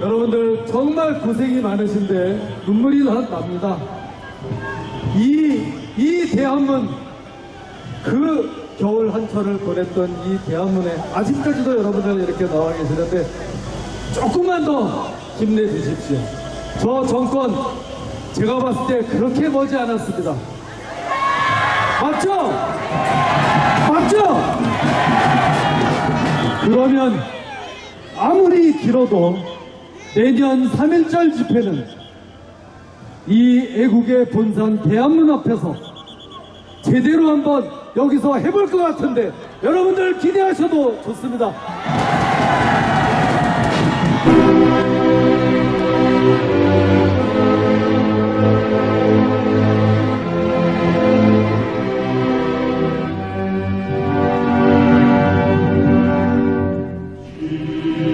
여러분들 정말 고생이 많으신데 눈물이 나- 납니다. 이, 이 대한문, 그 겨울 한철을 보냈던 이 대한문에 아직까지도 여러분들 이렇게 나와 계시는데 조금만 더 힘내주십시오. 저 정권, 제가 봤을 때 그렇게 머지 않았습니다. 맞죠? 맞죠? 그러면 아무리 길어도 내년 3.1절 집회는 이 애국의 본산 대한문 앞에서 제대로 한번 여기서 해볼 것 같은데 여러분들 기대하셔도 좋습니다.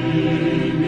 태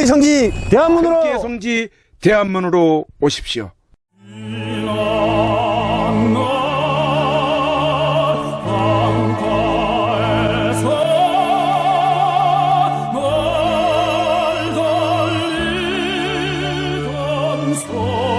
국회의 성지 대한문으로 국회의 성지 대한문으로 오십시오. Oh.